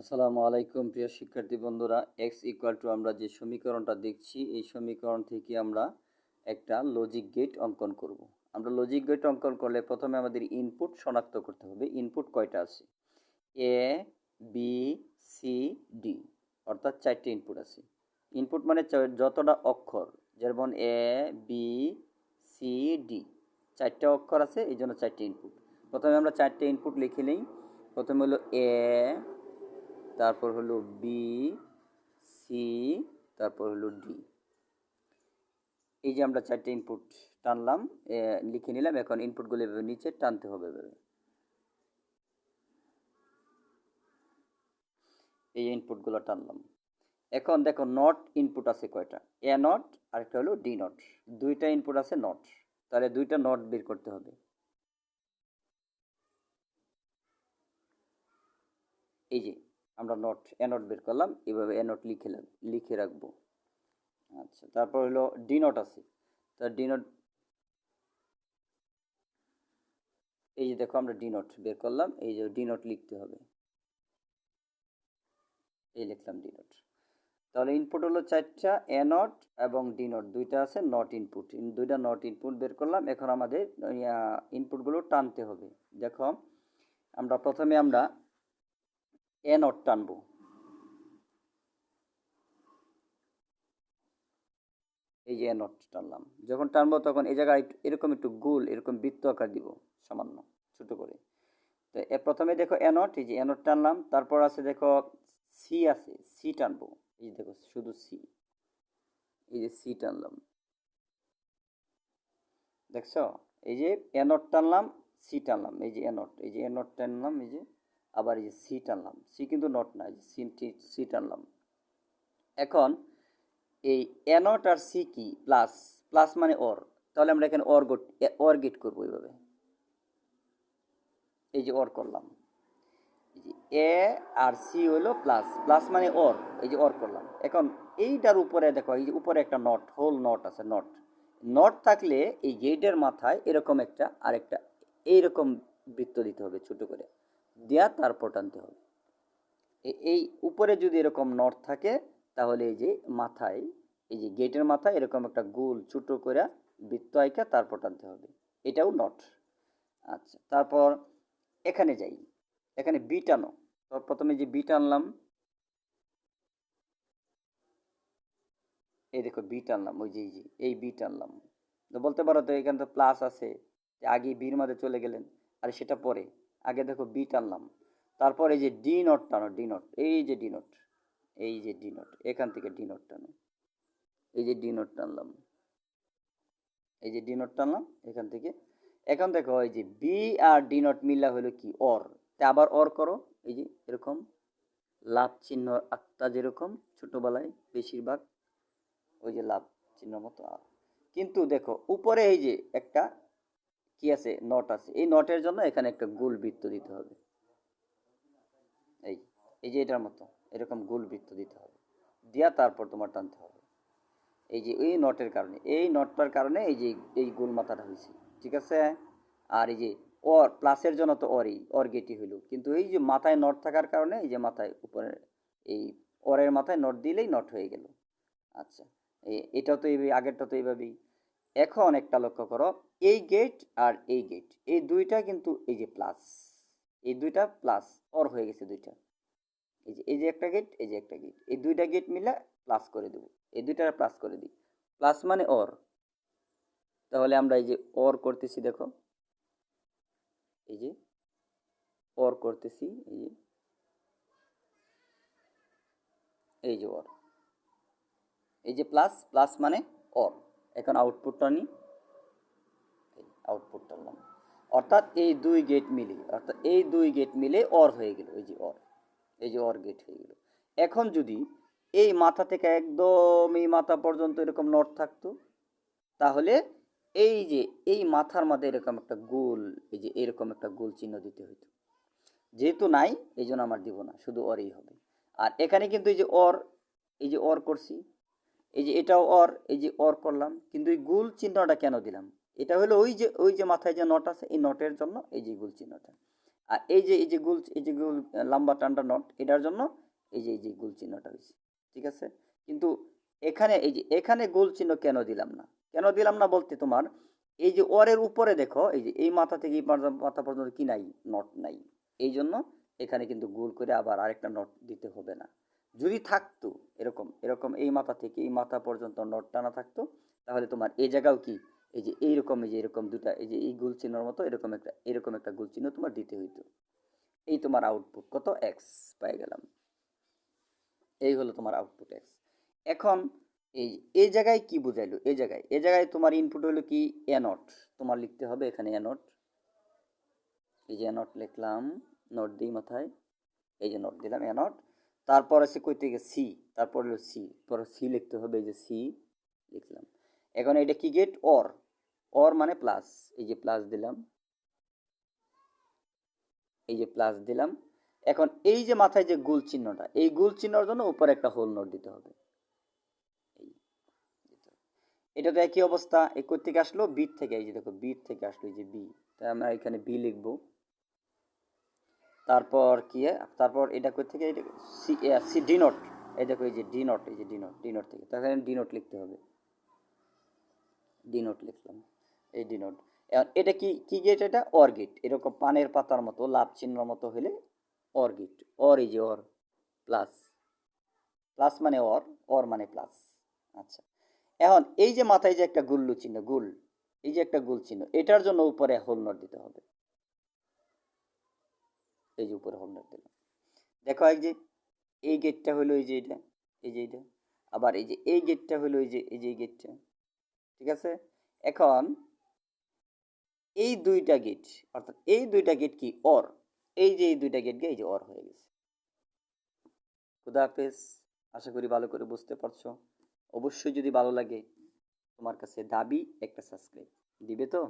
আসসালামু আলাইকুম, প্রিয় শিক্ষার্থী বন্ধুরা। এক্স ইকুয়াল টু আমরা যে সমীকরণটা দেখছি, এই সমীকরণ থেকে আমরা একটা লজিক গেট অঙ্কন করব। আমরা লজিক গেট অঙ্কন করলে প্রথমে আমাদের ইনপুট শনাক্ত করতে হবে। ইনপুট কয়টা আছে? এ বি সি ডি অর্থাৎ চারটে ইনপুট আছে। ইনপুট মানে যতটা অক্ষর, যেমন এ বি সি ডি চারটে অক্ষর আছে এই জন্য চারটে ইনপুট প্রথমে আমরা চারটে ইনপুট লিখে নিই। প্রথমে হলো এ তারপর হলো বি সি তারপর হলো ডি এই যে আমরা চারটে ইনপুট টানলাম লিখে নিলাম, এখন ইনপুটগুলো এভাবে নিচে টানতে হবে এভাবে। এই ইনপুটগুলো টানলাম। এখন দেখো নট ইনপুট আছে কয়টা? এ নট আর একটা হলো ডি নট দুইটা ইনপুট আছে নট তাহলে দুইটা নট বের করতে হবে। এই যে আমরা নোট এ নোট বের করলাম, এভাবে এ নোট লিখে লিখে রাখব। আচ্ছা তারপর হলো ডি আছে। তা ডি এই যে দেখো আমরা ডি বের করলাম, এই যে ডি লিখতে হবে। এই লিখলাম ডি তাহলে ইনপুট হলো চারটা এ নট এবং ডি দুইটা আছে নট ইনপুট দুইটা নট ইনপুট বের করলাম, এখন আমাদের ইনপুটগুলো টানতে হবে। দেখো, আমরা প্রথমে আমরা এ নট টানবো। এই যে এ নট টানলাম। যখন টানবো তখন এই জায়গায় এরকম একটু গোল, এরকম বৃত্ত আকার দিব সামান্য, ছোট করে। তো এ প্রথমে দেখো এ নট, এই যে এ নট টানলাম। তারপর আছে দেখো সি আছে সি টানবো। এই দেখো শুধু সি এই যে সি টানলাম। দেখছ? এই যে এ নট টানলাম সি টানলাম। এই যে এ নট, এই যে এ নট টানলাম, এই যে আবার এই যে সি টানলাম। সি কিন্তু নট না যে সি সি টানলাম। এখন এই এ নট আর সি কি? প্লাস প্লাস মানে অর তাহলে আমরা এখানে অর গোট অর গেট করব এইভাবে। এই যে অর করলাম। এ আর সি হলো প্লাস প্লাস মানে অর এই যে অর করলাম। এখন এইটার উপরে দেখো, এই যে উপরে একটা নট হোল নট আছে নট নট থাকলে এই গেটের মাথায় এরকম একটা আরেকটা, এইরকম বৃত্ত দিতে হবে ছোট করে। দেয়া, তারপর টানতে হবে। এই উপরে যদি এরকম নট থাকে, তাহলে এই যে মাথায়, এই যে গেটের মাথায় এরকম একটা গোল ছোট করে বৃত্ত আঁকা তারপর টানতে হবে। এটাও নট। আচ্ছা তারপর এখানে যাই। এখানে বি টানো। প্রথমে যে বি টানলাম, এই দেখো বি টানলাম, ওই যে, এই যে বি টানলাম। তো বলতে পারো তো এখানে তো প্লাস আছে আগে বির মধ্যে চলে গেলেন, আর সেটা পরে। আগে দেখো বি টানলাম তারপর এই যে ডি নট টানো ডি নট এই যে ডি নট এই যে ডি নট এখান থেকে ডি নট টানো। এই যে ডি নট টানলাম, এই যে ডি নট টানলাম, এখান থেকে। এখন দেখো এই যে বি আর ডি নট মিলা হলো কি? অর। তা আবার অর করো, এই যে এরকম। লাভ চিহ্ন আত্মা যেরকম, ছোটোবেলায় বেশিরভাগ ওই যে লাভ চিহ্ন মতো আর। কিন্তু দেখো, উপরে এই যে একটা কি আছে? নট আছে। এই নটের জন্য এখানে একটা গোল বৃত্ত দিতে হবে। এই এই যে এটার মতো, এরকম গোল বৃত্ত দিতে হবে। দিয়া তারপর তোমার টানতে হবে। এই যে এই নটের কারণে, এই নটটার কারণে এই যে, এই গোল মাথাটা হয়েছে, ঠিক আছে? আর এই যে অর প্লাসের জন্য তো অরই অর গেটি হইল। কিন্তু এই যে মাথায় নট থাকার কারণে এই যে মাথায় উপরে, এই অরের মাথায় নট দিলেই নট হয়ে গেল। আচ্ছা এটাও তো এইভাবে, আগেরটা তো এইভাবেই এখন একটা লক্ষ্য করো, এই গেট আর এই গেট এই দুইটা কিন্তু এই যে প্লাস এই দুইটা প্লাস অর হয়ে গেছে দুইটা। এই যে এই যে একটা গেট এই যে একটা গেট এই দুইটা গেট মিলে প্লাস করে দেবো, এই দুইটা প্লাস করে দিই। প্লাস মানে অর তাহলে আমরা এই যে অর করতেছি দেখো, এই যে অর করতেছি, এই যে এই যে অর এই যে প্লাস প্লাস মানে অর এখন আউটপুটটা নিই এই আউটপুটটা নিলাম। অর্থাৎ এই দুই গেট মিলে অর্থাৎ এই দুই গেট মিলে অর হয়ে গেল, এই যে অর এই যে অর গেট হয়ে গেল। এখন যদি এই মাথা থেকে একদম এই মাথা পর্যন্ত এরকম নট থাকতো, তাহলে এই যে, এই মাথার মধ্যে এরকম একটা গোল, এই যে এরকম একটা গোল চিহ্ন দিতে হতো যেহেতু নাই, এই জন্য আমার দিব না, শুধু অরই হবে। আর এখানে কিন্তু এই যে অর এই যে অর করছি এই যে এটাও অর, এই যে অর করলাম, কিন্তু এই গুল চিহ্নটা কেন দিলাম? এটা হলো ওই যে ওই যে মাথায় যে নট আছে, এই নটের জন্য এই যে গুল চিহ্নটা। আর এই যে এই যে গুল, এই যে গুল লম্বা টান্ডা নট এটার জন্য এই যে এই যে গুল চিহ্নটা হয়েছে, ঠিক আছে? কিন্তু এখানে, এই যে এখানে গোল চিহ্ন কেন দিলাম না? কেন দিলাম না বলতে তোমার, এই যে ওয়ারের উপরে দেখো, এই যে এই মাথা থেকে এই মাথা পর্যন্ত কি নাই নট নাই। এই জন্য এখানে কিন্তু গোল করে আবার আরেকটা নট দিতে হবে না। যদি থাকতো, এরকম এরকম এই মাথা থেকে এই মাথা পর্যন্ত নট টানা থাকতো, তাহলে তোমার এই জায়গাও কি? এই যে এইরকম, এই যে এরকম দুটা, এই যে এই গোল চিহ্নর মতো এরকম একটা এরকম একটা গোল চিহ্ন তোমার দিতে হইতো। এই তোমার আউটপুট কত? এক্স পেয়ে গেলাম। এই হলো তোমার আউটপুট এক্স এখন এই এই জায়গায় কি বুঝাইলো? এই জায়গায় এই জায়গায় তোমার ইনপুট হলো কি? এ নট তোমার লিখতে হবে এখানে এ নট এই যে নট লিখলাম নট দিই মাথায়। এই যে নট দিলাম এ নট তারপর আছে কই থেকে সি তারপর হলো সি পরে সি লিখতে হবে এই যে সি লিখলাম। এখন এটা কি গেট অর অর মানে প্লাস এই যে প্লাস দিলাম। এই যে প্লাস দিলাম। এখন এই যে মাথায় যে গোল চিহ্নটা, এই গোল চিহ্নর জন্য উপরে একটা হোল নোট দিতে হবে। এটা তো একই অবস্থা, এই থেকে আসলো? বিট থেকে, এই যে দেখো বিট থেকে আসলো, এই যে বি তাই আমরা এখানে বি লিখব। তারপর কি তারপর এটা কই থেকে? C D not. এই দেখো এই যে ডি নোট, এই যে ডি নোট ডি নোট থেকে। তাহলে ডি নোট লিখতে হবে। ডি নোট লিখলাম। এই ডি নোট। এটা কি কি গেট এটা? অর গেট এরকম পানের পাতার মতো, লাভ চিহ্নর মতো হলে অর গেট অর এই যে অর প্লাস প্লাস মানে অর অর মানে প্লাস আচ্ছা। এখন এই যে মাথায় যে একটা গুল্লু চিহ্ন, গুল, এই যে একটা গুল চিহ্ন, এটার জন্য উপরে হোল নোট দিতে হবে। এই যে উপরে হোল নোট দিলাম। দেখো এই যে, এই গেটটা হলো এই যে এটা, এই যে এটা। আবার এই যে এই গেটটা হলো এই যে এই যে গেটটা ঠিক আছে? এখন এই দুইটা গেট অর্থাৎ এই দুইটা গেট কি অর এই যে এই দুইটা গেট এই যে অর হয়ে গেছে। খুদা আশা করি ভালো করে বুঝতে পারছ। অবশ্যই যদি ভালো লাগে তোমার কাছে দাবি, একটা সাবস্ক্রাইব দিবে তো?